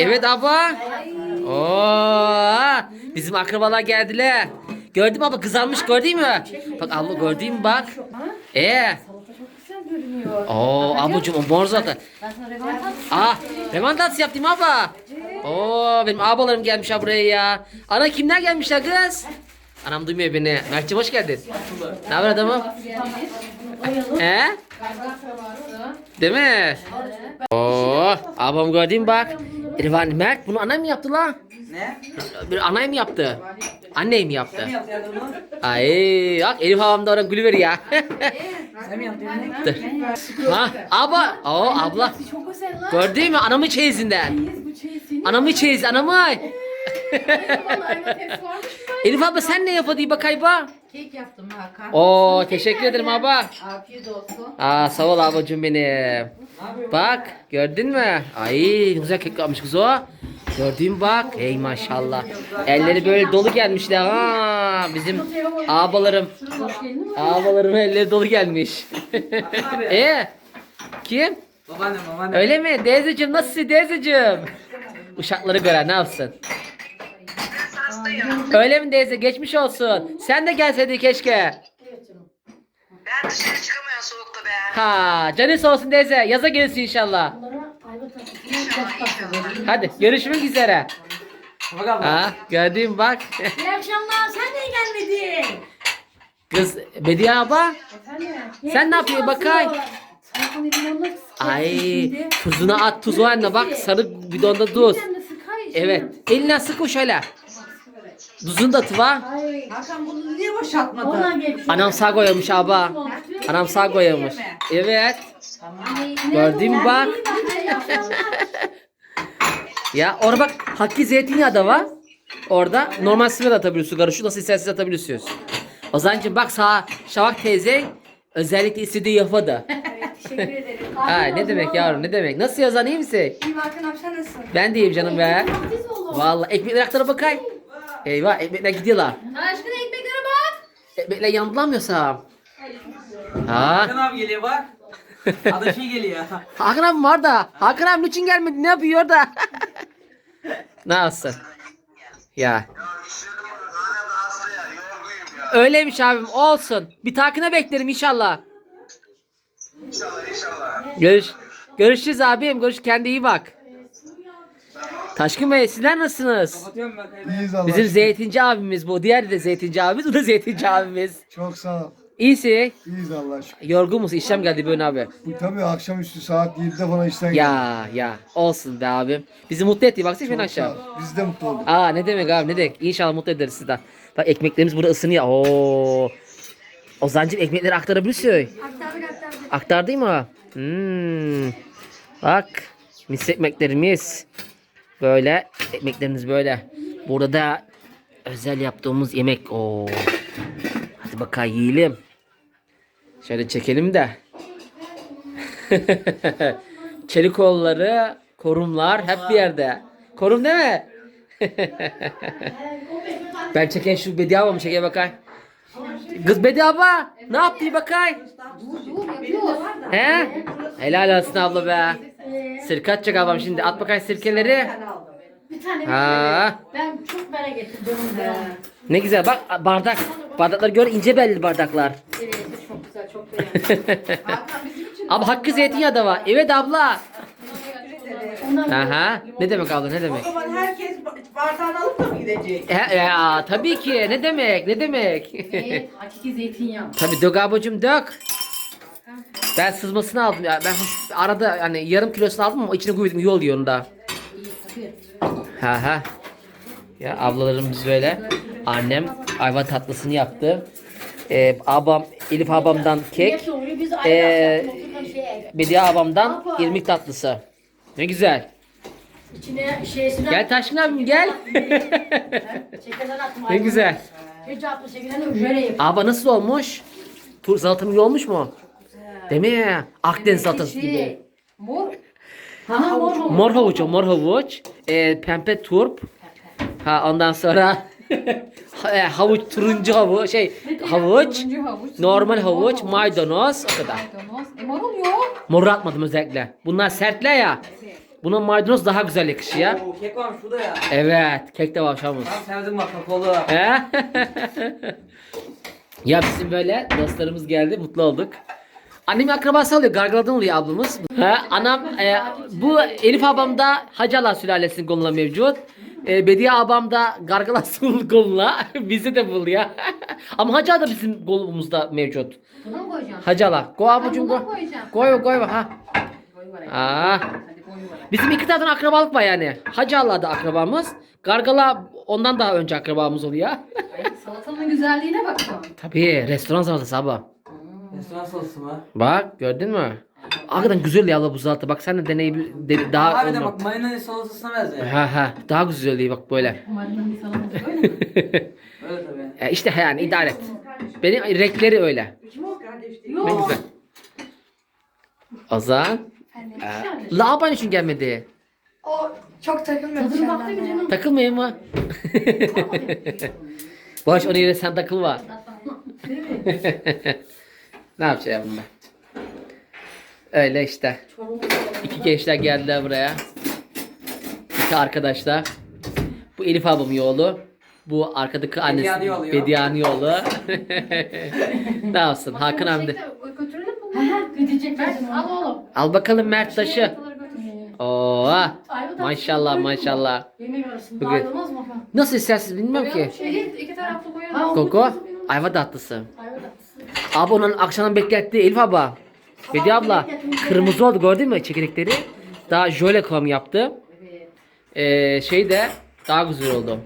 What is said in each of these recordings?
Evet abla. Oo, bizim akrabalar geldiler. Gördün mü abla kızarmış gördün mü? Bak abla gördün mü bak. Ee. Oo ablacığım o mor zaten. Aa revan tatlısı yaptım abla. Oo benim abalarım gelmiş ha buraya ya. Ana kimler gelmişler kız? Anam duymuyor beni. Mert'ciğim hoş geldin. Ne haber adamım? He? Değil mi? Oo, abam gördün bak. Revan Mert bunu annem mi yaptı la? Ne? Bir annem mi yaptı? Annem mi yaptı? Ay bak Elif babam da oradan gülüver ya. Sen mi yaptın ha abla. Oo abla. Çok güzel lan. Gördün mü anamın çeyizinden. Anamın çeyizi anamın. Elif abla sen ne yapıyordun bakay ba? Kek yaptım Hakan. Oo teşekkür ederim abla. Afiyet olsun. Aa sağ ol ablacığım benim. Bak gördün mü? Ay ne güzel kek yapmış kız o. Gördün mü bak? Ey maşallah. Elleri böyle dolu gelmişler ha. Bizim abalarım. Abalarım elleri dolu gelmiş. e kim? Babaannem babaannem. Öyle mi? Teyzeciğim nasılsın teyzeciğim? Uşakları gören ne yapsın? Öyle mi teyze? Geçmiş olsun. Sen de gelseydin keşke. Ben dışarı çıkamıyorum soğukta be. Ha, canı sağ olsun teyze. Yaza gelirsin inşallah. Hadi görüşmek üzere. Ha, gördüğüm bak. İyi akşamlar. Sen niye gelmedin? Kız Bediye abla. Efendim? Sen ne yapıyorsun bakay? Ay tuzuna at tuz o anne bak sarı bidonda tuz. De sıkar. Evet eline sık o şöyle. Tuzunu da tıva. Hakan bunu niye geç. Anam sağ koymuş abla. Anam sağ koymuş. Evet. Gördün mü bak? Ya orada bak hakki zeytinyağı da var. Orada normal sıvı da atabiliyorsun. Karışık nasıl isterseniz atabiliyorsunuz. Ozancığım bak sağ Şavak teyze özellikle istediği yapadı. Teşekkür ederim. Ha ne demek yavrum ne demek? Nasıl yazan iyi misin? İyi bakın akşam nasılsın? Ben de iyiyim canım be. Vallahi ekmekler aktara bakay. Eyvah ekmekler gidiyorlar. Aşkına ekmeklere bak. Ekmekler yandılamıyorsa. Ha. Hakan abi geliyor bak. Adaşı geliyor. Hakan abim var da. Hakan abim niçin gelmedi? Ne yapıyor da? ne yapsın? Ya. Öyleymiş abim olsun. Bir takine beklerim inşallah. İnşallah inşallah. Görüş Görüşürüz abim. Görüş kendi iyi bak. Taşkın Bey sizler nasılsınız? Kapatıyorum ben kaydı. İyiyiz Allah Bizim aşkına. zeytinci abimiz bu. Diğer de zeytinci abimiz. Bu da zeytinci abimiz. Çok sağ ol. İyisi. İyiyiz Allah aşkına. Yorgun musun? İşlem geldi böyle abi. Bu tabii akşamüstü saat 7'de falan işten Ya ya olsun be abim. Bizi mutlu etti. Baksana ben Çok sağ aşağı. ol. Biz de mutlu olduk. Aa ne demek abi ne demek. İnşallah mutlu ederiz sizi de. Bak ekmeklerimiz burada ısınıyor. Oo. Ozancım ekmekleri aktarabiliyorsun. Aktardık aktardık. Aktardı mı? Hmm. Bak mis ekmeklerimiz. Böyle ekmeklerimiz böyle. Burada da özel yaptığımız yemek. Oo. Hadi bakalım yiyelim. Şöyle çekelim de. Çelikoğulları, korumlar hep bir yerde. Korum değil mi? ben çeken şu Bediye ablamı çekeye bakay. Kız Bediye abla ne yaptı bakay? He? Helal olsun abla be. Sirke atacak ablam şimdi. At bakay sirkeleri. Bir tane Ha. ben çok merak ettim dönümde. Ne güzel bak bardak. Bardaklar gör ince belli bardaklar. Evet çok güzel çok beğendim. Abi hakkı zeytinyağı da var. Evet abla. Ondan Aha. Ne demek abla ne demek? O zaman herkes bardağını alıp da mı gidecek? He, ya, tabii ki. Ne demek? Ne demek? evet, hakiki zeytinyağı. tabii dök ablacığım dök. Ben sızmasını aldım ya. Ben hoş- arada hani yarım kilosunu aldım ama içine koydum. İyi tabii. Ha ha. Ya ablalarımız böyle. Annem ayva tatlısını yaptı. Ee, abam Elif abamdan kek. Ee, şey. Bediye abamdan irmik tatlısı. Ne güzel. İçine şeysini Gel Taşkın abim gel. Şekerden ne güzel. Hiç attım şekerden de jöle yapayım. Aba nasıl olmuş? Tur salatam iyi olmuş mu? Değil mi? Akdeniz salatası gibi. Şey, Mor. Ha mor mor. Mor havuç o mor havuç. Ee, pembe turp. Ha ondan sonra e, havuç turuncu havuç şey havuç. Turuncu havuç. Normal havuç, maydanoz o kadar. Maydanoz. E marul yok. Moru atmadım özellikle. Bunlar sertler ya. Buna maydanoz daha güzel yakışıyor. Oo, kek varmış burada ya. Evet, kek de var şamuz. Ben sevdim bak kakaolu. He? ya bizim böyle dostlarımız geldi, mutlu olduk. Annemin akrabası oluyor, Gargaladan oluyor ablamız. He, anam, e, bu Elif abam da Hacala sülalesinin koluna mevcut. E, Bediye abam da Gargalas'ın koluna. Bizi de buluyor. Ama Hacala da bizim kolumuzda mevcut. Buna mı koyacaksın? Hacala. Go abucum buna go. koyacağım. Koy koy ha. Koy. Aa. Koy. Bizim iki taraftan akrabalık var yani. Hacı Allah da akrabamız. Gargala ondan daha önce akrabamız oluyor. Ay, Salatanın güzelliğine bak şu an. Tabii restoran salatası abi. Soslu mu? Bak gördün mü? Hakikaten güzel ya abla bu salata. Bak sen de deney de- daha Abi de bak mayonez salatasına benziyor. Ha ha daha güzel oluyor bak böyle. Umarım bir salatası böyle mi? Öyle tabii. E işte yani idare et. Benim renkleri öyle. Kim o kardeş değil? Ne Yok. güzel. Ozan. E, Laban için gelmedi. O çok takılmıyor. Tadına baktı mı canım? Takılmayayım mı? Boş onu yine sen takılma. ne yapacağım ben? Öyle işte. İki gençler geldiler buraya. İki arkadaşlar. Bu Elif abamın oğlu. Bu arkadaki annesi Bediye'nin ya. Bediye'nin oğlu. ne yapsın? Hakan gidecek. Al oğlum. Al bakalım Mert taşı. Oo. Maşallah maşallah. Yemek arasında Bugün- ayrılmaz mı? Nasıl istersiniz bilmiyorum ki. Şeyi iki taraflı koyalım. Koko. Ayva tatlısı. Ayva tatlısı. Abi onun akşamdan bekletti Elif abla. Bediye abla. Kırmızı oldu gördün mü çekirdekleri? Daha jöle kıvamı yaptı. Ee, şey de daha güzel oldu.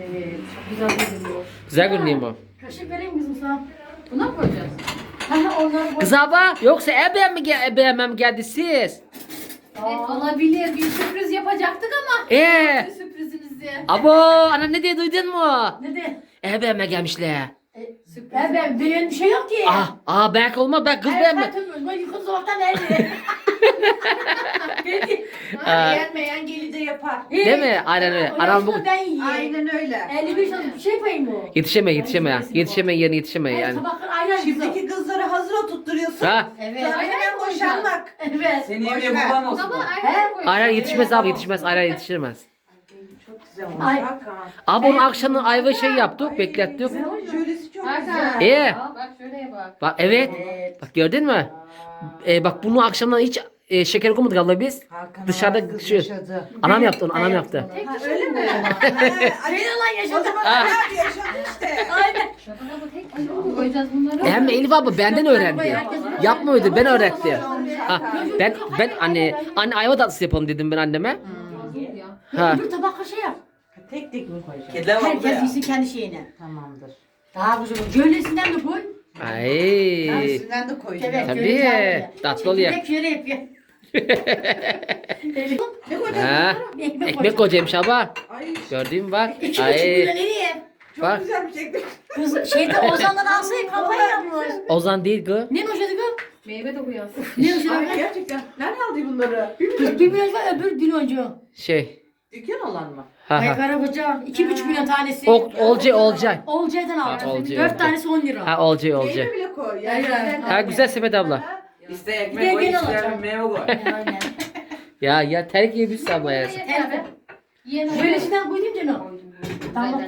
Evet. Çok güzel görünüyor. Güzel görünüyor mu? Kaşık vereyim kızım sana. Buna mı koyacağız? Ha ha onları koy. Kız abla yoksa ebem mi gel ebemem geldi siz? Evet, olabilir. Bir sürpriz yapacaktık ama. Ee, Sürprizinizi. abo ana ne diye duydun mu? Ne de? Ebeme gelmişler. E. Ben, ben, bir şey yok ki. Ah, ah belki olmaz ben kız beğenme. Ben yıkın zorluktan nerede? Aa. Beğenmeyen gelince yapar. Değil mi? Aynen öyle. Anam bugün Ben yiyeyim. Aynen öyle. 55 yıl bir şey yapayım mı? yetişeme yetişeme. Yetişeme yerine yetişeme Yani. yani. Tabaklar aynen Şimdiki kızları hazır oturtturuyorsun. Ha? Evet. Hemen boşanmak. Evet. Seni yemeğe babam olsun. Ama bak. aynen Aynen yetişmez abi yetişmez. Aynen yetiştirmez. Çok güzel olmuş. Ay. Hakan. Abi onu akşamdan ayva şey yaptık, beklettik. Jölesi çok güzel. Hakan. İyi. Al, Bak şuraya bak. Bak evet. Bak gördün mü? Ee, bak bunu akşamdan hiç e, şeker koymadık abla biz. Hakan Dışarıda şu- yaşadı. Anam yaptı onu, anam yaptı. Ha, öyle mi? mi? Öyle lan O yaşadım. zaman Ha. abi yaşadı işte. Aynen. Şurada bu tek kişi mi? Koyacağız bunları. Hem Elif abla benden öğrendi. Yapmıyordu ben öğrettim. Ha, ben ben anne anne ayva tatlısı yapalım dedim ben anneme. Ha. Öbür tabakla şey yap. Tek tek mi koyacağım? Kediler var burada Herkes ya. yesin kendi şeyine. Tamamdır. Daha güzel. Gölesinden de koy. Ay. Tersinden de koyacağım. Evet, Tabii, gölesinden de. tatlı oluyor. Çekirdek şöyle yapıyor. Ne koyacağım? Ha. Ekmek, abla. Ay Gördün mü bak. Ay. nereye? çok Bak. güzel bir şekilde. Kız şeyde Ozan'dan alsaydı kampanya yapmış. Ozan değil kız. Ne noşadı kız? Meyve de koyuyoruz. Ne Ay noşadı? gerçekten. Nerede aldı bunları? Kız bir milyon var öbür diloncu. Şey. Dükkan olan mı? Ha Ay ha. karabaca. İki buçuk milyon tanesi. Ol, olcay olcay. Olcay'dan Ha, aldım. Olcay, Dört Olcay. tanesi on lira. Ha olcay olcay. Meyve bile koy. Yani Ha güzel sepet abla. İste Bir de ekmek koy, ister alacağım. meyve koy. Aynen. Ya ya terk yemişsin abla ya. Telefon. Yiyen Şöylesinden koydum canım. Tamam.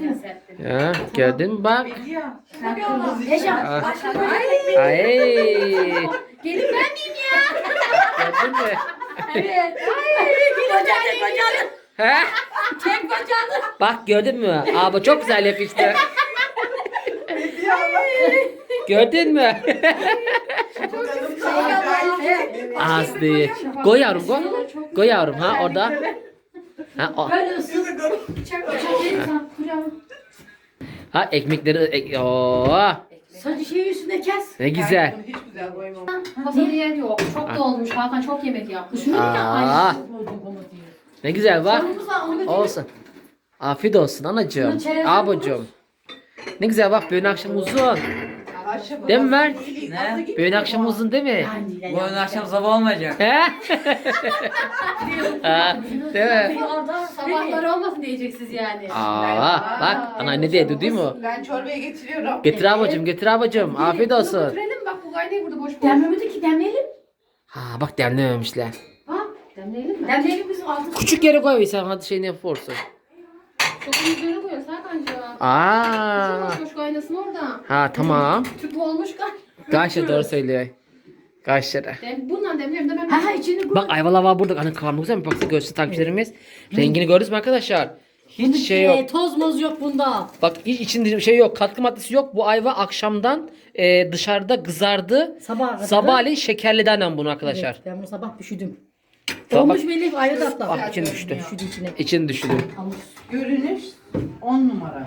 Ya gördün mü bak. Peki ya. Yaşa. Ah. Başka böyle. Ay. Gelin ben miyim ya? Gördün mü? Evet. Ay. Hoca tek bacağını. He? Tek bacağını. Bak gördün mü? Abi çok güzel yakıştı. Gördün mü? Aslı. Go yavrum go. Go yavrum ha orada. Ha, o, Böyle ha ekmekleri ek, Oo, Saçı şeyi üstüne kes. ne güzel. Hiç güzel koymam. Masada yer yok. Çok dolmuş. Hakan çok yemek yapmış. Şunu da Aa. aynı. Ne güzel bak. Sorumuz var onu. Olsun. Afiyet olsun anacığım. çerezden Abacığım. Ne güzel bak bugün akşam uzun. Değil mi Mert? Ne? Bugün akşam uzun değil mi? Bu ön akşam sabah olmayacak. He? ha, değil mi? Orada sabahları olmasın diyeceksiniz yani. Aa, bak ana ne dedi değil mi? Ben çorbaya getiriyorum. Getir abacığım getir abacığım. Afiyet olsun. Götürelim bak bu kaynayı burada boş boş. Demlemedi ki demleyelim. Ha bak demlememişler. Ha? Demleyelim mi? Demleyelim bizim altı. Küçük yere koy sen hadi şey ne yaparsın. Sokun üzerine koyuyor Serkan'cığım. Aa. Koş kaynasın orada. Ha tamam. Tüp olmuş kan. Gayşe doğru söylüyor. Gayşe'de. Dem bundan demliyorum da ben. Ha içini koy. Bak ayvalar var burada. Hani kıvamlı güzel mi? Baksana görsün takipçilerimiz. Rengini gördünüz mü arkadaşlar? Hiç şey yok. Ee, toz moz yok bunda. Bak hiç içinde şey yok. Katkı maddesi yok. Bu ayva akşamdan e, dışarıda kızardı. Sabah. Sabahleyin şekerledi annem bunu arkadaşlar. Evet, ben bunu sabah düşürdüm. Bak. belli ayrı tatlı. Bak içine düştü. Düşürdü içine. İçini. Görünüş 10 numara.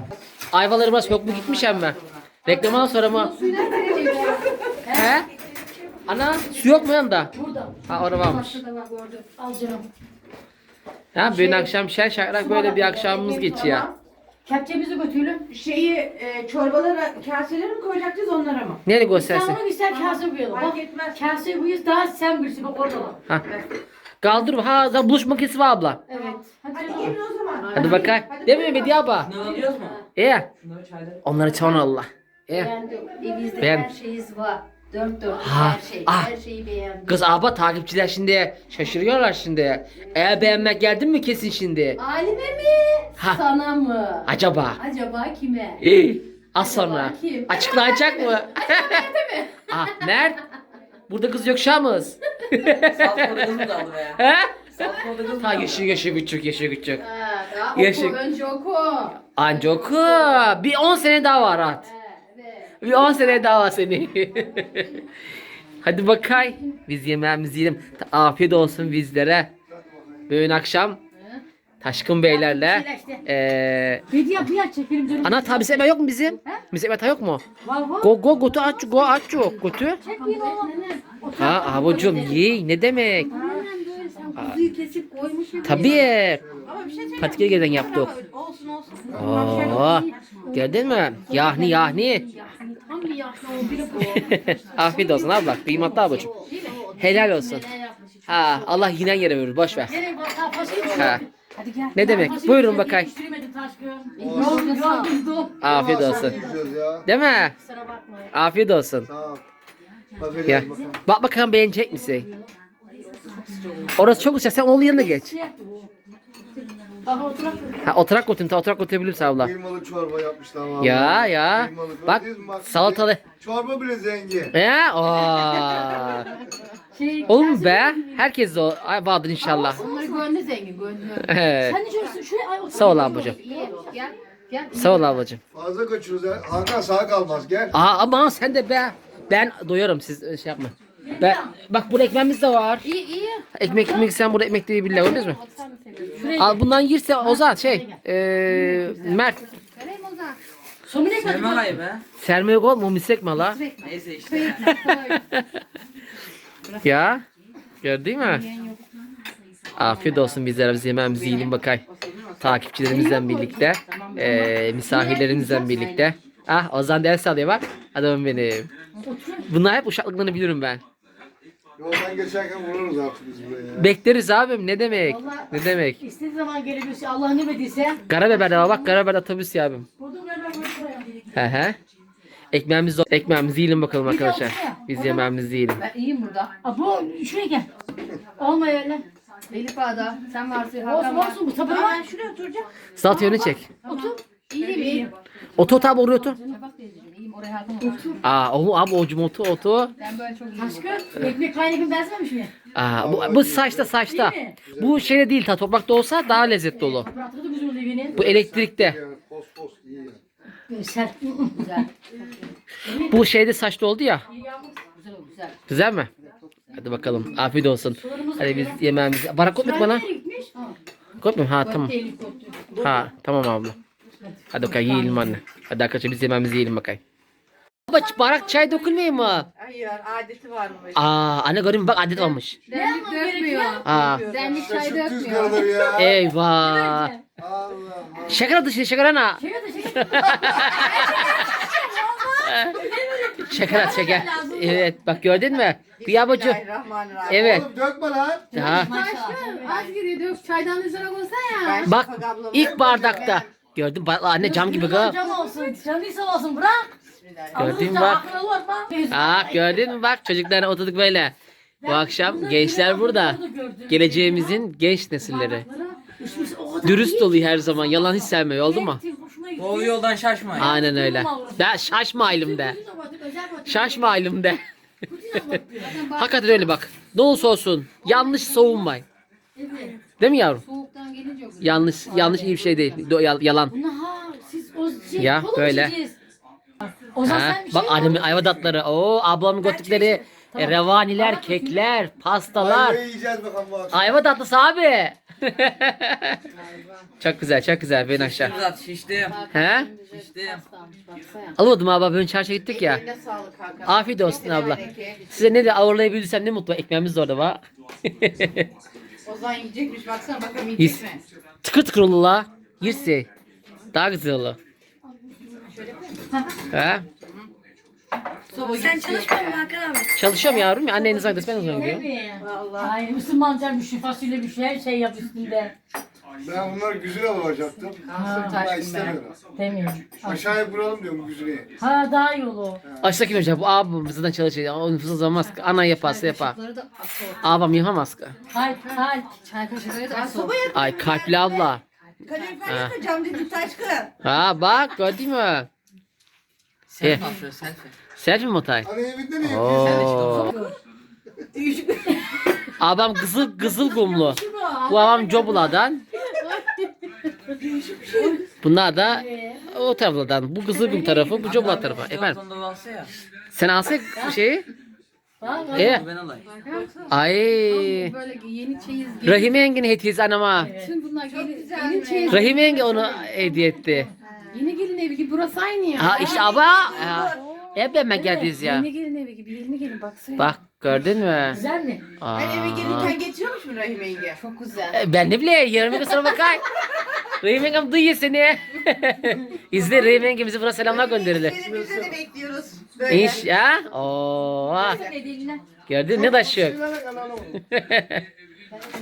Ayvalarımız yok mu gitmiş ama. Reklamdan sonra mı? He? Ana su yok mu yanında? Burada. Ha orada varmış. Al canım. Ha bugün akşam şen şakrak böyle bir akşamımız geçiyor. Kepçemizi götürelim. Şeyi e, çorbalara kaselere mi koyacağız onlara mı? Nereye Sen göstersin? onu ister kase koyalım. Fark etmez. kase koyuyoruz daha sen bilirsin bak orada. Ha. Kaldır. Ha zaten buluş makinesi var abla. Evet. Hadi, gelin o zaman. Hadi bakayım. Değil mi Bediye abla? Ne alıyoruz mu? İyi. Şunları çayları. Onları çağır Allah. İyi. Evinizde Ben- her şeyiniz var. Dört dört Ha, her şey. ah. Her şeyi beğendim. Kız abla takipçiler şimdi şaşırıyorlar şimdi. Eğer beğenmek geldin mi kesin şimdi? Alime mi? Ha. Sana mı? Acaba? Acaba kime? İyi. Az sonra. Kim? Açıklanacak mı? ah, nerede? Burada kız yok şamız. Salçalı kız mı kaldı be? He? Salçalı kız mı Ha kaldı? yaşı yaşı küçük yaşı küçük. Ha, daha Yaşık. oku, önce oku. Anca oku. Bir 10 sene daha var at. Evet. Bir 10 sene daha var seni. Hadi bakay. Biz yemeğimizi yiyelim. Ta- Afiyet olsun bizlere. Bugün akşam Taşkın Beylerle eee diye bir aç çekelim. Ana tabi sevme yok mu bizim? Bizim evde yok mu? Var var. Go go gotu aç go aç yok gotu. Çekmeyin oğlum. Ha abucum ye ne demek? Kuzuyu kesip koymuşum. Tabii. Ama bir şey söyleyeyim. Patika gelden yaptık. Olsun olsun. Oo. Gördün mü? Yahni yahni. Bir yaşlı o biri bu. Afiyet olsun abla. Kıymetli abucum. Helal olsun. Ha Allah yine yere verir boş ver. Nereye bak daha fasulye Ha. Hadi gel. Ne demek? Buyurun bakayım. Afiyet olsun. Ya. Değil mi? Kusura bakma. Afiyet olsun. Sağ ol. Bakacağız Gel. bakalım. Bak bakalım beğenecek misin? Orası çok güzel. Sen onun yanına geç. Bak oturak. Ha oturak götürün. Ta oturak götürebilirsin abla. Kıymalı çorba yapmışlar valla. Ya ya. Kıymalı. Bak Gördünüz mü? salatalı. Çorba bile zengin. Ya aa. Şey, Oğlum be. Herkes de o. Ay vardır inşallah. Onları gönlü zengin gönlü. Evet. Sen ne diyorsun? Şuraya ay otur. Sağ ol ablacığım. İyi gel. Gel. Sağ ol ablacığım. Fazla kaçıyoruz ya. Hakan sağ kalmaz gel. Aa ama sen de be. Ben doyuyorum siz şey yapma. Ben, bak burada ekmeğimiz de var. İyi iyi. Ekmek ekmek sen burada ekmek diye billah gördünüz mü? Al bundan yirse Ozan şey eee Mert Vereyim o zaman. Somine kadar. ayı be. serme yok oğlum o misek mi la? Neyse işte. Ya gördün mü? Afiyet olsun bizlere biz yemeğimizi yiyelim bakay. Takipçilerimizle birlikte, eee misafirlerimizle birlikte. Ah Ozan ders alıyor bak. Adamım benim. Bunlar hep uşaklıklarını bilirim ben. Yoldan geçerken vururuz artık biz buraya ya. Bekleriz abim ne demek? Ne demek? İstediği zaman gelebilirsin. Allah ne verdiyse. Karabiber'de var bak Karabiber otobüs ya abim. Buradan ver ben buraya. He he. Ekmeğimiz ekmeğimizi yiyelim bakalım arkadaşlar. Biz yemeğimizi yiyelim. Ben iyiyim burada. Aa, bu şuraya gel. Olma öyle. Elif Ağa'da. Sen varsın. Olsun var. olsun bu tabii Ben şuraya oturacağım. Salt yönü çek. İyiyim iyiyim. Oto tabi oraya otur. Bak teyzeciğim iyiyim. Oraya Hakan otur. Aa o abi ocum otu otu. Ben böyle çok iyiyim. Aşkım ekmek kaynakın benzememiş mi? Aa bu, bu saçta saçta. Bu şeyde değil ta toprakta olsa daha lezzetli olur. Bıraktı da güzel oluyor beni. Bu elektrikte. Yani Fos fos iyi ya. Güzel. Bu şeyde saçta oldu ya. Güzel güzel. Güzel mi? Hadi bakalım. Afiyet olsun. Hadi biz yemeğimizi. Bana koyma bana. Koyma ha tamam. Ha tamam abla. Hadi bakalım yiyelim anne. Hadi arkadaşlar biz yemeğimizi yiyelim bakayım. Baba barak çay dökülmüyor mu? Hayır adeti varmış. Aa anne göreyim bak adet olmuş. Demlik dökmüyor. Aa Demlik çay Kaşık tuz dökmüyor. kalır ya. eyvah. Allah Allah. Şeker atı şimdi şeker ana. Şeker de şeker. Şeker at şeker. Evet bak gördün mü? Kıyabacı. Bismillahirrahmanirrahim. Evet. Oğlum dökme lan. Ha. Az giriyor dök. Çaydan üzerine koysana ya. Ben Bak Şafak ablamı ilk bardakta. Gördün bak anne cam gibi kız. Can olsun. Canıysa olsun bırak. Gördün mü bak. Aa gördün mü bak çocuklarla oturduk böyle. Bu akşam gençler burada. Geleceğimizin genç nesilleri. Dürüst oluyor her zaman. Yalan hiç sevmiyor. Oldu mu? Doğru yoldan şaşmayın. Aynen öyle. Ben şaşma halimde. Şaşma halimde. Hakikaten öyle bak. Ne olursa olsun. Yanlış savunmayın. Değil mi yavrum? Soğuktan gelince olur. Yanlış yanlış iyi bir şey değil. Do- yal- yalan. Ha siz o şey Ya, böyle. İçeceğiz? O zaman Ha? sen bir Bak şey annemin ayva tatları. Oo ablamın götürdükleri e, revaniler, kekler, pastalar. Ayvayı yiyeceğiz bakalım bu akşam. Ayva tatlısı abi. çok güzel, çok güzel. Ben aşağı. Zat şiştim. He? Şiştim. Baksana. Almadım abi. Ben çarşıya gittik ya. Eline sağlık Hakan. Afiyet olsun abla. Size ne de ağırlayabildiysem ne mutlu. Ekmeğimiz de orada var. Ozan yiyecekmiş baksana bakalım yiyecek mi? tıkır tıkır olur la. Yerse. Daha güzel olur. He? Sen çalışma mı Hakan? Çalışıyorum yavrum. ya. Anneniz aynı ben zaman gidiyorum. Vallahi. Ay Müslümanca bir şey fasulye bir şey her şey yap üstünde. Ben bunları güzüne alacaktım. Ben istemiyorum. Demiyorum. Aşağıya vuralım diyorum güzüneyi. Ha daha iyi olur. Aşağı kim hocam? Bu abim bizden çalışıyor. O nüfus olmaz. ki. Ana yaparsa yapar. Abam yapamaz ki. Kalp kalp. Çay kaşıkları da asıl. Ay kalpli abla. Kalorifer yapacağım dedim Taşkın. Ha bak gördün mü? Selfie atıyor selfie. Selfie mi Otay? Hani evinde ne yapıyorsun? Oo. Abam kızıl kızıl kumlu. Bu abam Cobula'dan. Bunlar da o taraflardan. Bu kızıl kum tarafı, bu Cobula tarafı. Efendim, Efendim. alsa ya. sen alsak şeyi. E, Ben alayım. ay. Böyle yeni çeyiz. Rahime yengenin hediyesi anama. Bütün bunlar yeni, yeni çeyiz. Rahime yenge onu hediye etti. Yeni gelin evi gibi burası aynı ya. Ha işte ama. Ha, hep hemen geldiniz ya. Yeni gelin evi gibi. Yeni gelin baksana. Bak gördün mü? Güzel mi? Aa. Ben eve gelirken getiriyormuş mu Rahime yenge? Çok güzel. E, Ben ne bileyim yarın bir sonra bakay. Rahim yengem duyuyor seni. İzle Rahim yengemizi buraya selamlar gönderilir. Seni bize de bekliyoruz. Böyle. İş ya. Oo. Gördün ne taşıyor.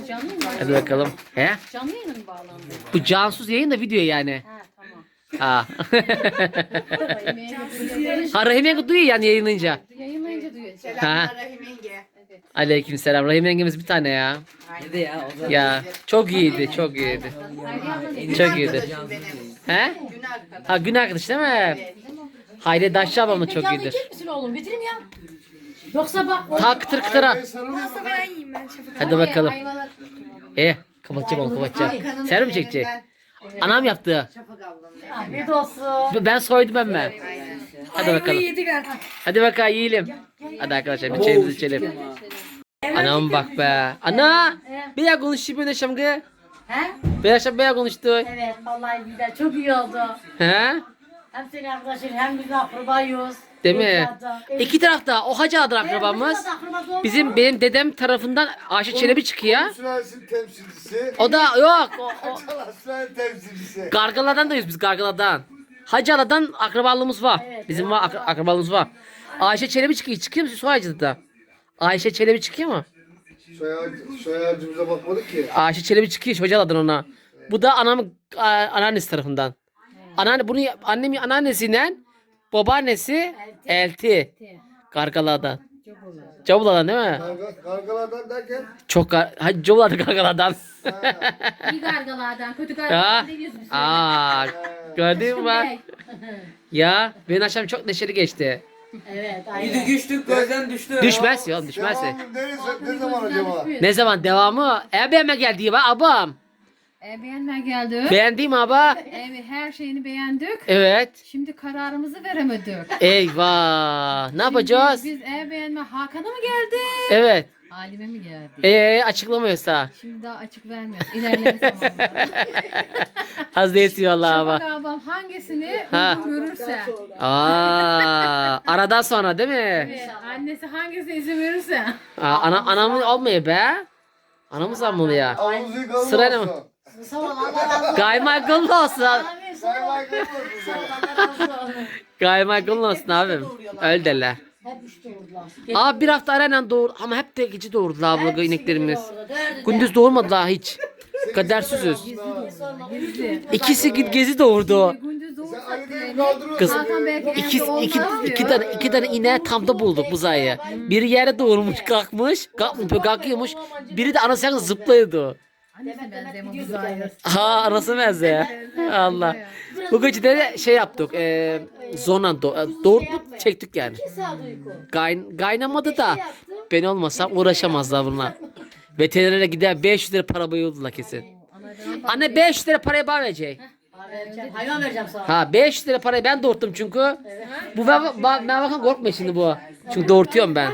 Canlı mı? Hadi bakalım. He? Canlı yayına mı bağlandı? Bu cansuz yayın da video yani. Ha tamam. Ha. Ha Rahim yenge duyuyor yani yayınlayınca. Yayınlayınca duyuyor. Selamlar Rahime yenge. Aleyküm selam. Rahim yengemiz bir tane ya. Hadi ya o zaman. Ya çok iyiydi, çok iyiydi. Çok iyiydi. He? Ha gün arkadaş değil mi? Hayri Daşçı ablam da çok Mekanı iyidir. misin oğlum? Getireyim ya. Yoksa bak. o- Ta kıtır kıtıra. Ayvayı sarılıyor mu? Hadi bakalım. E kapatacağım onu kapatacağım. Sen mi çekecek? Anam yaptı. Afiyet olsun. Ben soydum emme. Hadi bakalım. Hadi bakalım yiyelim. Hadi arkadaşlar bir çayımızı içelim. Anam bak be. Ana. Bir ya konuştu böyle şamgı. He? Bir akşam bir ya konuştu. Evet vallahi güzel. Çok iyi oldu. He? Hem senin arkadaşın hem biz akrabayız. Değil mi? İki tarafta o hacı adır akrabamız. Bizim benim dedem tarafından Ayşe Çelebi çıkıyor. Sülalesinin temsilcisi. O da yok. O, o, sülale temsilcisi. Gargaladan dayız biz Gargala'dan. Hacı Ala'dan akrabalığımız var. Bizim var akra- akrabalığımız var. Ayşe Çelebi çıkıyor. Çıkıyor musun Suaycı'da? Ayşe Çelebi çıkıyor mu? Soy, ağacı- soy ağacımıza bakmadık ki. Ayşe Çelebi çıkıyor Hoca Ala'dan ona. Bu da anamın a- anneannesi tarafından. Anneanne bunu annemin anneannesinden babaannesi Elti. Gargala'dan. Cavula'dan değil mi? Karga, kargalardan derken. Çok gar Hadi Cavula'dan Gargala'dan. İyi gargalardan, kötü Ya. gargalardan demiyoruz biz. Aa, gördün mü bak? Ya benim akşam çok neşeli geçti. Evet aynen. güçlük gözden düştü. Düşmez ya düşmez. ya. Devamı neresi, ne zaman acaba? Ne zaman devamı? E beğenme geldi bak abam. E, beğenme geldi. Beğendim aba. Evet, her şeyini beğendik. Evet. Şimdi kararımızı veremedik. Eyvah. Ne yapacağız? Biz ev beğenme Hakan'a mı geldi? Evet. Halime mi geldi? Ee açıklamıyorsa. Şimdi daha açık vermiyoruz. İlerleyen zamanlarda. Az değilsin valla ama. Şafak ablam hangisini Ha. uygun görürse. Aa, aradan sonra değil mi? Evet, annesi hangisine izin verirse. Aa, ana anamın olmuyor be. Anamız almalı ya. Sırayla mı? Sağ ol Allah razı olsun. Olsun. Amin, sağ ol. Olsun. Allah razı olsun. Abim. Öyle derler. Hep üç doğurdular. Aa bir hafta arayla doğur ama hep de gece doğurdular abla Hepsi ineklerimiz. doğurdu, dördü de. Gündüz doğurmadılar hiç. Kadersizüz. İkisi git gezi doğurdu. Gündüz Sen Ali kaldırıyorsun. Kız Hakan belki iki, evde iki, olmaz diyor. iki tane iki tane ineği tam da bulduk bu sayı. Biri yere doğurmuş kalkmış. Kalkmış kalkıyormuş. Biri de anasını zıplıyordu. Ha anası benziyor. Allah. Bu gece de şey yaptık. E, zonan do- doğurttuk çektik yani. Gayn, kaynamadı da ben olmasam uğraşamazlar bunlar. Veterinere gider 500 lira para bayıldılar kesin. Anne 500 lira parayı bana verecek. Hayvan vereceğim sana. Ha 500 lira parayı ben doğurttum çünkü. Bu ben, ben, bakın korkma şimdi bu. Çünkü doğurtuyorum ben.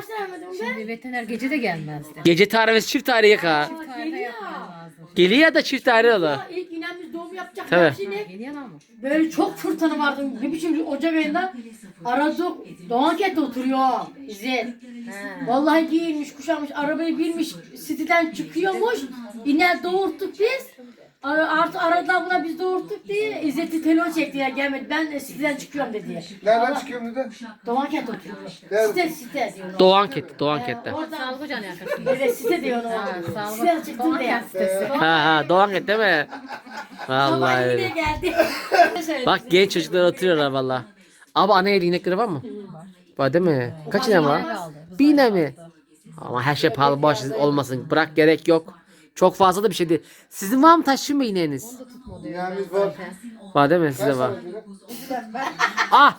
Şimdi veteriner gece de gelmezdi. Gece tarifesi çift tarih yaka. Tarihte yapman lazım. Geliyor ya da çift olur. İlk inen biz doğum yapacak. Tabii. Ama. böyle çok fırtına vardı. Bir biçim Ocak ayında aradık. Doğanket'te oturuyor İzzet. Vallahi giyinmiş, kuşanmış, arabaya binmiş, siteden çıkıyormuş. İner doğurttuk biz. Artı aradılar buna biz doğurttuk diye İzzet'i telefon çekti ya gelmedi. Ben siteden çıkıyorum dedi. Nereden çıkıyorum dedi? Doğankent oturuyor. Site site diyor. ona. Doğan Ket, Doğan Ket'te. Oradan Sağlık ocağına yaklaşıyor. evet site diyor ona. sağ ol. Siteden çıktım diye. Ha ha Doğan Ket değil mi? Vallahi Sabah yine öyle. geldi. Bak genç çocuklar oturuyorlar valla. Abi ana eli inekleri var mı? Var değil mi? Kaç inek var? Bir inek mi? Ama her şey pahalı boş olmasın. Bırak gerek yok. Çok fazla da bir şey değil. Sizin var mı taşıyor mu ineğiniz? İneğimiz var. Var değil mi? Size var. Ah!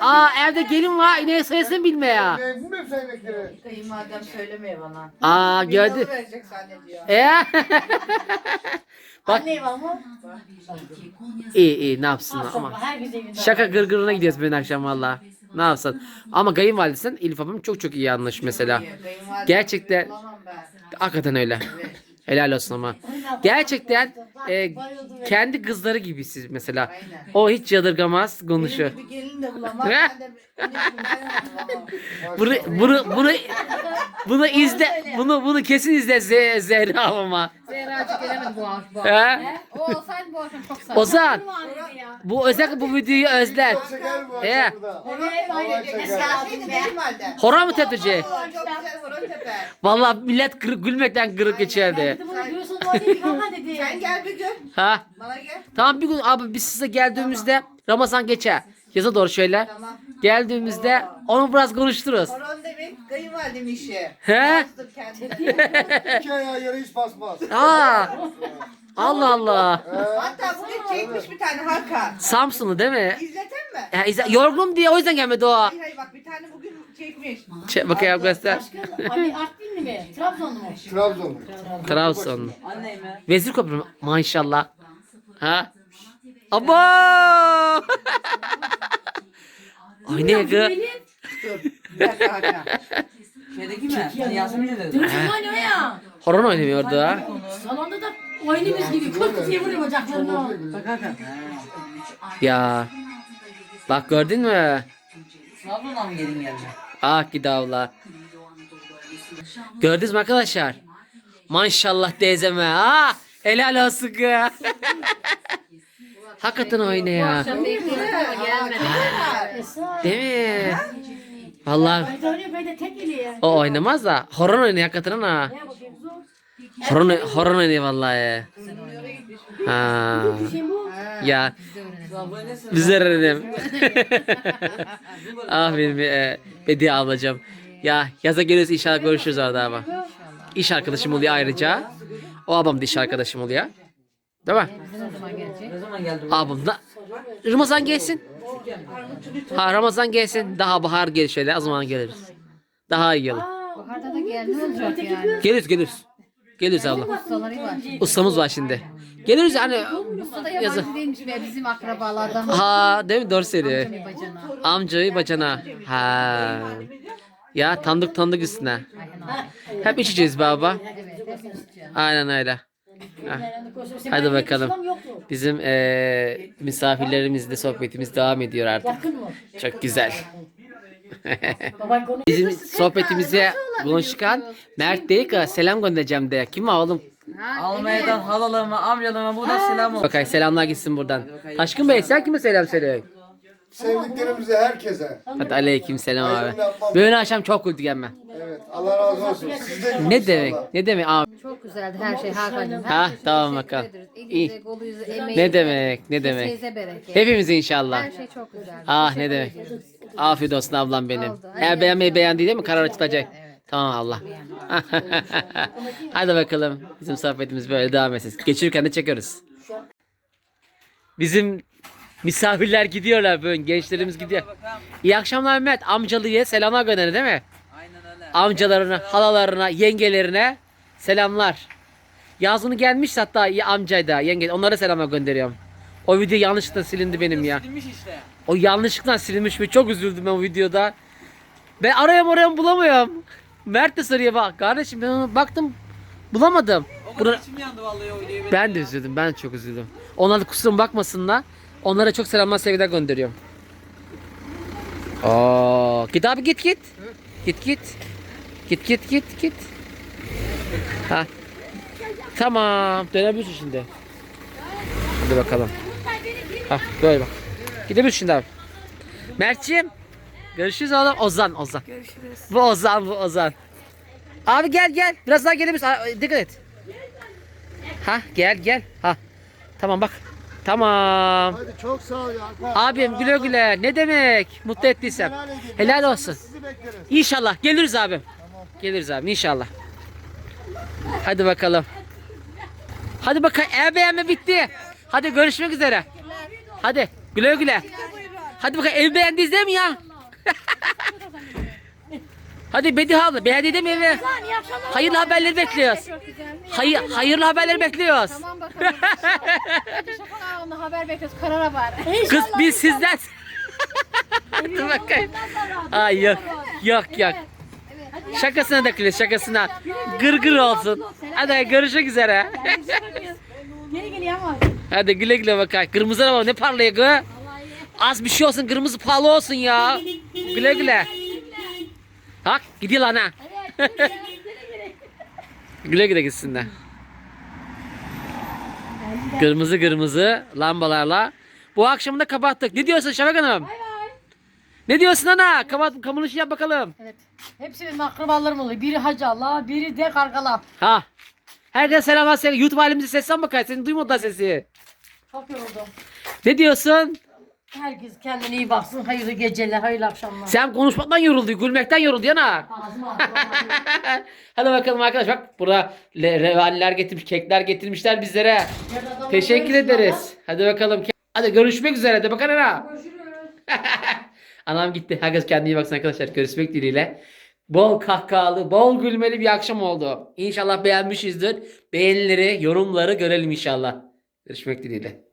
Aa evde gelin var ineği sayısını bilme ya. Ne inekleri. Kayınvalidem söylemiyor bana. Aa gördü. Yolu verecek zannediyor. Ee? Bak Anne var mı? iyi iyi ne yapsın ama. Sabah her evinde. Şaka gırgırına gidiyoruz ben akşam valla. Ne yapsın? Ama kayınvalidesen Elif abim çok çok iyi anlaş mesela. Kayınvalidem Gerçekten bulamam ben. hakikaten öyle. Helal olsun ama. Gerçekten e, kendi kızları gibi siz mesela. O hiç yadırgamaz konuşuyor. Bir gelin de bulamam. Ben de bulamam. Bunu bunu bunu bunu izle. Bunu bunu kesin izle Z- Zehra ama. Zehracık gelemedi bu akşam. bu He? O olsaydı bu akşam çok sağ. Ozan bu özellikle bu videoyu özler. Çok şeker bu akşam burada. Evet, Vallahi şeker. Gelseydin kayınvalide. Hora mı tepeci? Oo, Çok güzel horon tepe. Vallahi millet kırık, gülmekten kırık geçerdi. Bunu dedi. Sen gel bir gün. Ha? Bana gel. Tamam bir gün abi biz size geldiğimizde Ramazan geçer. Yaza doğru şöyle. Tamam. Geldiğimizde onu biraz konuştururuz. Horon demek kayınvalidemin işi. He? Bastır kendini. İki ayağı yere hiç basmaz. Aa. Allah Allah. Hatta bugün çekmiş bir tane Hakan. Samsunlu değil mi? İzleten mi? Ya, izle- yorgunum diye o yüzden gelmedi o. Hayır hayır bak bir tane bugün çekmiş. Ç- bakayım göster. Ali Artvinli mi? Trabzonlu mu? Trabzon. Trabzon. Anneyim mi? Vezir Köprü mü? maşallah. Ha? Abo! Ay ne gı? Şeydeki mi? Sen Yasemin'e dedin. Dün kim oynuyor ya? Horon oynamıyordu ha. Salonda da oyunumuz gibi kurt kurt vuruyor bacaklarına. Ya. Bak gördün mü? Trabzon'dan mı gelin geldi? Ah gidi avla. Gördünüz mü arkadaşlar? Maşallah teyzeme ha. Helal olsun kız. Hakikaten oyna ya. Değil mi? Vallahi o oynamaz da horon oynuyor hakikaten ha. Horon, horon oynuyor vallahi. Ha. Ya biz öğrenelim. ah benim e, Bediye ablacığım. Ya yaza geliyoruz inşallah görüşürüz orada ama. İş arkadaşım oluyor ayrıca. O abam da iş arkadaşım oluyor. Değil mi? Ne zaman gelecek? Ne zaman geldi? Abim da Ramazan gelsin. Ha Ramazan gelsin. Daha bahar gelir şöyle. O zaman geliriz. Daha iyi olur. Baharda da gel ne olacak yani? Geliriz geliriz. Geliriz abla. Ustaları var şimdi. Ustamız var şimdi. Geliriz hani. Usta da yabancı değilmiş be bizim akrabalardan. Ha değil mi? Doğru söylüyor. Bacana. Amcayı bacana. Ha. Ya tanıdık tanıdık üstüne. Hep içeceğiz baba. Evet, hepimiz. Aynen öyle. Hadi bakalım. Bizim eee misafirlerimizle sohbetimiz devam ediyor artık. Yakın mı? Çok güzel. Bizim sohbetimize konuşkan Mert değil ki selam göndereceğim de. Kim oğlum? Almanya'dan halalarıma, amcalarıma buradan selam olsun. Bakay selamlar gitsin buradan. Taşkın Bey sen kime selam söylüyorsun? sevdiklerimize herkese. Hadi aleyküm selam abi. Böyle akşam çok güldük emme. Evet Allah razı olsun. Siz de Ne demek? Ne demek abi? Çok güzeldi her şey Hakan'cığım. Her Ha, şey tamam bakalım. İyi. Ne demek? Ne demek? Hepimiz inşallah. Her şey çok güzeldi. Ah ne demek. Afiyet olsun ablam benim. Oldu. Eğer beğenmeyi beğendi değil mi? Karar açılacak. Tamam Allah. Hadi bakalım. Bizim sohbetimiz böyle devam etsin. Geçirirken de çekiyoruz. Bizim misafirler gidiyorlar böyle gençlerimiz gidiyor. İyi akşamlar Mehmet. Amcalıya selamlar gönderin değil mi? Aynen öyle. Amcalarına, halalarına, yengelerine selamlar. Yazını gelmiş hatta ya amcayı da yenge onlara selamlar gönderiyorum. O video yanlışlıkla silindi benim ya. Silinmiş işte. O yanlışlıkla silinmiş ve çok üzüldüm ben o videoda. Ben arayam arayam bulamıyorum. Mert de soruyor bak kardeşim ben baktım bulamadım. O kadar içim yandı vallahi o videoyu. ben de üzüldüm ben de çok üzüldüm. Onlar da kusuruma bakmasınlar. Onlara çok selamlar sevgiler gönderiyorum. Oo, git abi git git. Git git. Git git git git. Ha. Tamam dönebilirsin şimdi. Hadi bakalım. Ha böyle bak. Gidebilirsin şimdi abi. Mert'ciğim. Görüşürüz oğlum. Ozan Ozan. Görüşürüz. Bu Ozan bu Ozan. Abi gel gel. Biraz daha gelebilirsin. Aa, Dikkat et. Ha gel gel. Ha. Tamam bak. Tamam. Hadi çok sağ ol ya. Abim güle güle. Ne demek? Mutlu ettiysem. Helal edin. Helal olsun. Sizi bekleriz. İnşallah geliriz abim. Geliriz abi inşallah. Hadi bakalım. Hadi bakalım. E beğenme bitti. Hadi görüşmek üzere. Hadi güle güle. Hadi bakalım ev beğendiniz değil mi ya? Hadi Bediha abla beğendi değil mi evi? Hayırlı haberleri bekliyoruz. Hayır, hayırlı haberleri bekliyoruz. Tamam bakalım. Hadi onu haber bekliyoruz. Karara var. Kız biz sizden. Hadi bakayım. Ay yok. Yok yok. Şakasına da kılıyor şakasına. Gırgır olsun. Hadi görüşmek üzere. Geri geliyor ama. Hadi güle güle bakayım. Kırmızı araba ne parlıyor gı? Az bir şey olsun kırmızı pahalı olsun ya. Güle güle. Bak gidiyor lan ha. güle güle gitsinler. Kırmızı kırmızı lambalarla. Bu akşamı da kapattık. Ne diyorsun Şafak Hanım? Ne diyorsun ana? Kapat, kapanışı yap bakalım. Hepsi benim akrabalarım oluyor. Biri Hacı Allah, biri de Kargala. Ha. Herkese selamlar sevgi. YouTube halimizi seslen bakayım. Seni duymadı da sesi. Çok yoruldum. Ne diyorsun? Herkes kendine iyi baksın. Hayırlı geceler, hayırlı akşamlar. Sen konuşmaktan yoruldu, gülmekten yoruldu yana. Ağzıma Hadi bakalım arkadaş bak burada le- revaller getirmiş, kekler getirmişler bizlere. Teşekkür ederiz. Hadi bakalım. Hadi görüşmek üzere de bakın ana. Görüşürüz. Anam gitti. Herkes kendine iyi baksın arkadaşlar. Görüşmek dileğiyle. Bol kahkahalı, bol gülmeli bir akşam oldu. İnşallah beğenmişizdir. Beğenileri, yorumları görelim inşallah. Görüşmek dileğiyle.